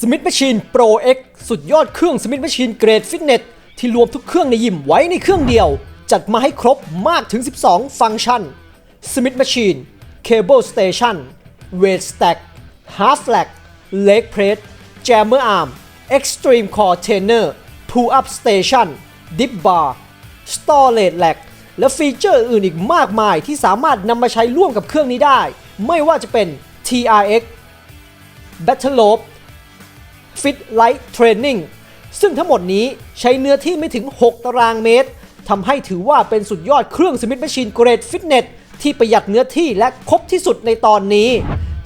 Smith Machine Pro X สุดยอดเครื่อง Smith Machine เกรดฟิตเนสที่รวมทุกเครื่องในยิมไว้ในเครื่องเดียว จัดมาให้ครบมากถึง 12 ฟังก์ชัน Smith Machine Cable Station Weight Stack Half Leg Leg Press Jammer Arm Extreme Core Trainer Pull Up Station Dip Bar Storage Leg และฟีเจอร์อื่นอีกมากมายที่สามารถนำมาใช้ร่วมกับเครื่องนี้ได้ ไม่ว่าจะเป็น TRX Battle Rope Fit Light Training ซึ่งทั้งหมดนี้ใช้เนื้อที่ไม่ถึง 6 ตารางเมตรทำให้ถือว่าเป็นสุดยอดเครื่อง Smith Machine Grade Fitness ที่ประหยัดเนื้อที่และครบที่สุดในตอนนี้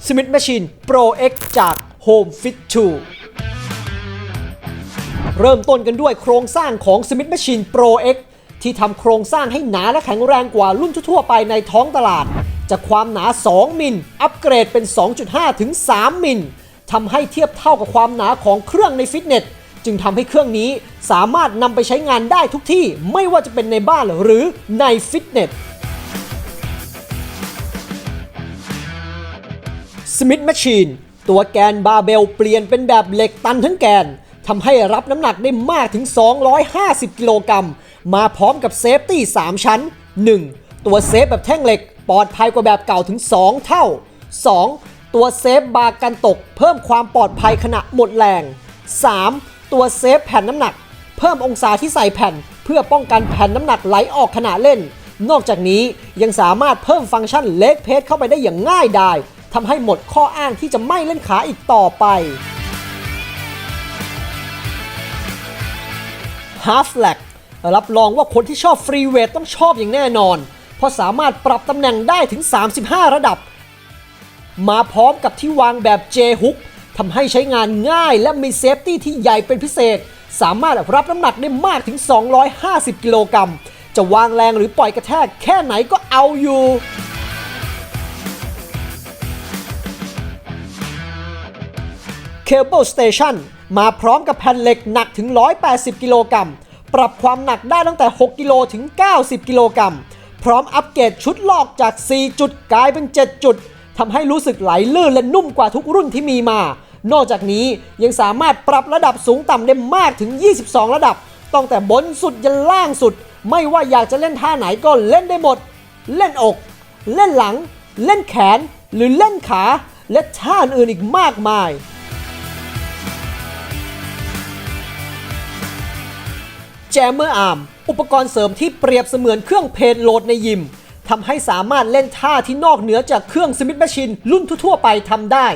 Smith Machine Pro X จาก Home Fit 2เริ่มต้นกันด้วยโครงสร้างของ Smith Machine Pro X ที่ทำโครงสร้างให้หนาและแข็งแรงกว่ารุ่นทั่วไปในท้องตลาด จากความหนา 2 มิล อัปเกรดเป็น 2.5 ถึง 3 มิล ทำให้เทียบเท่ากับความหนาของเครื่องในฟิตเนสจึงทำให้เครื่องนี้สามารถนำไปใช้งานได้ทุกที่ไม่ว่าจะเป็นในบ้านหรือในฟิตเนส Smith Machine ตัวแกนบาร์เบลเปลี่ยนเป็นแบบเหล็กตันทั้งแกนทำให้รับน้ำหนักได้มากถึง 250 กิโลกรัม มาพร้อมกับเซฟตี้ 3 ชั้น 1. ตัวเซฟแบบแท่งเหล็ก ปลอดภัยกว่าแบบเก่าถึง 2 เท่า 2. ตัวเซฟบาร์กันตก เพิ่มความปลอดภัยขณะหมดแรง 3. ตัวเซฟแผ่นน้ำหนัก เพิ่มองศาที่ใส่แผ่น เพื่อป้องกันแผ่นน้ำหนักไหลออกขณะเล่น นอกจากนี้ยังสามารถเพิ่มฟังก์ชันเล็กเพสเข้าไปได้อย่างง่ายดายทำให้หมดข้ออ้างที่จะไม่เล่นขาอีกต่อไป Half Lag รับรองว่าคนที่ชอบฟรีเวทต้องชอบอย่างแน่นอน เพราะสามารถปรับตำแหน่งได้ถึง 35 ระดับ มาพร้อมกับที่วางแบบ J Hook ทำให้ใช้งานง่ายและมีเซฟตี้ที่ใหญ่เป็นพิเศษ สามารถรับน้ำหนักได้มากถึง 250 กิโลกรัม จะวางแรงหรือปล่อยกระแทกแค่ไหนก็เอาอยู่ Cable Station มาพร้อมกับแผ่นเหล็กหนักถึง 180 กิโลกรัม ปรับความหนักได้ตั้งแต่ 6 กิโลถึง 90 กิโลกรัม พร้อมอัปเกรดชุดลอกจาก 4 จุดกลายเป็น 7 จุด ทำให้รู้สึกไหลลื่นและนุ่มกว่าทุกรุ่นที่มีมา นอกจากนี้ยังสามารถปรับระดับสูงต่ำได้มากถึง 22 ระดับ ตั้งแต่บนสุดยันล่างสุด ไม่ว่าอยากจะเล่นท่าไหนก็เล่นได้หมด เล่นอก เล่นหลัง เล่นแขน หรือเล่นขา และท่าอื่นอีกมากมาย แจมเมอร์อาร์ม อุปกรณ์เสริมที่เปรียบเสมือนเครื่องเพลโหลดในยิม ทำให้สามารถเล่นท่าที่นอกเหนือจากเครื่องสมิธแมชชีนรุ่นทั่วๆไปทำได้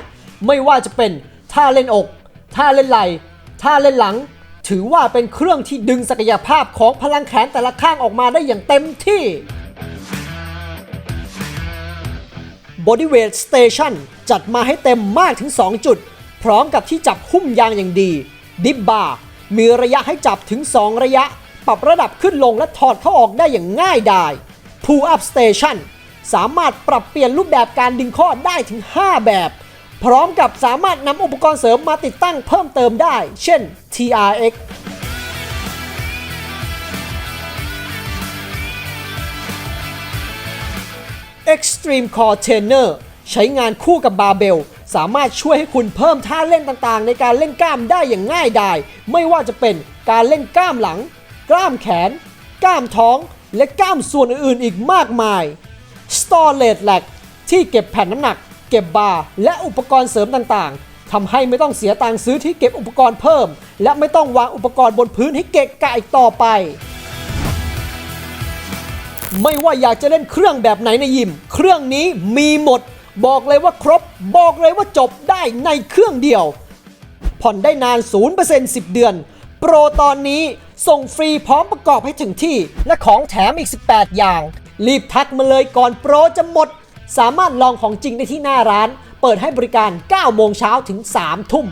ไม่ว่าจะเป็นท่าเล่นอก ท่าเล่นไหล่ท่าเล่นหลัง ถือว่าเป็นเครื่องที่ดึงศักยภาพของพลังแขนแต่ละข้างออกมาได้อย่างเต็มที่ Bodyweight Station จัดมาให้เต็มมากถึง 2 จุด พร้อมกับที่จับหุ้มยางอย่างดี ดิบบาร์มีระยะให้จับถึง 2 ระยะ ปรับระดับขึ้นลงและถอดเข้าออกได้อย่างง่ายดาย Pull Up Station สามารถปรับเปลี่ยนรูปแบบการดึงข้อได้ถึง 5 แบบ พร้อมกับสามารถนำอุปกรณ์เสริมมาติดตั้งเพิ่มเติมได้ เช่น TRX Extreme Core Trainer ใช้งานคู่กับบาร์เบล สามารถช่วยให้คุณเพิ่มท่าเล่นต่างๆ ในการเล่นกล้ามได้อย่างง่ายดาย ไม่ว่าจะเป็นการเล่นกล้ามหลัง กล้ามแขน กล้ามท้อง และกล้ามส่วนอื่นๆอีกมากมาย Storage Lag ที่เก็บแผ่นน้ำหนัก เก็บบาร์และอุปกรณ์เสริมต่างๆทำให้ไม่ต้องเสียตังค์ซื้อที่เก็บอุปกรณ์เพิ่ม และไม่ต้องวางอุปกรณ์บนพื้นให้เกะกะอีกต่อไป ไม่ว่าอยากจะเล่นเครื่องแบบไหนในยิม เครื่องนี้มีหมด บอกเลยว่าครบ บอกเลยว่าจบได้ในเครื่องเดียว ผ่อนได้นาน 0% 10 เดือน ปรตอนนี้ส่งฟรีพร้อมประกอบให้ถึงที่ และของแถมอีก 18 อย่าง รีบทักมาเลยก่อนโปรจะหมด สามารถลองของจริงได้ที่หน้าร้าน เปิดให้บริการ 9 โมงเช้าถึง 3 ทุ่ม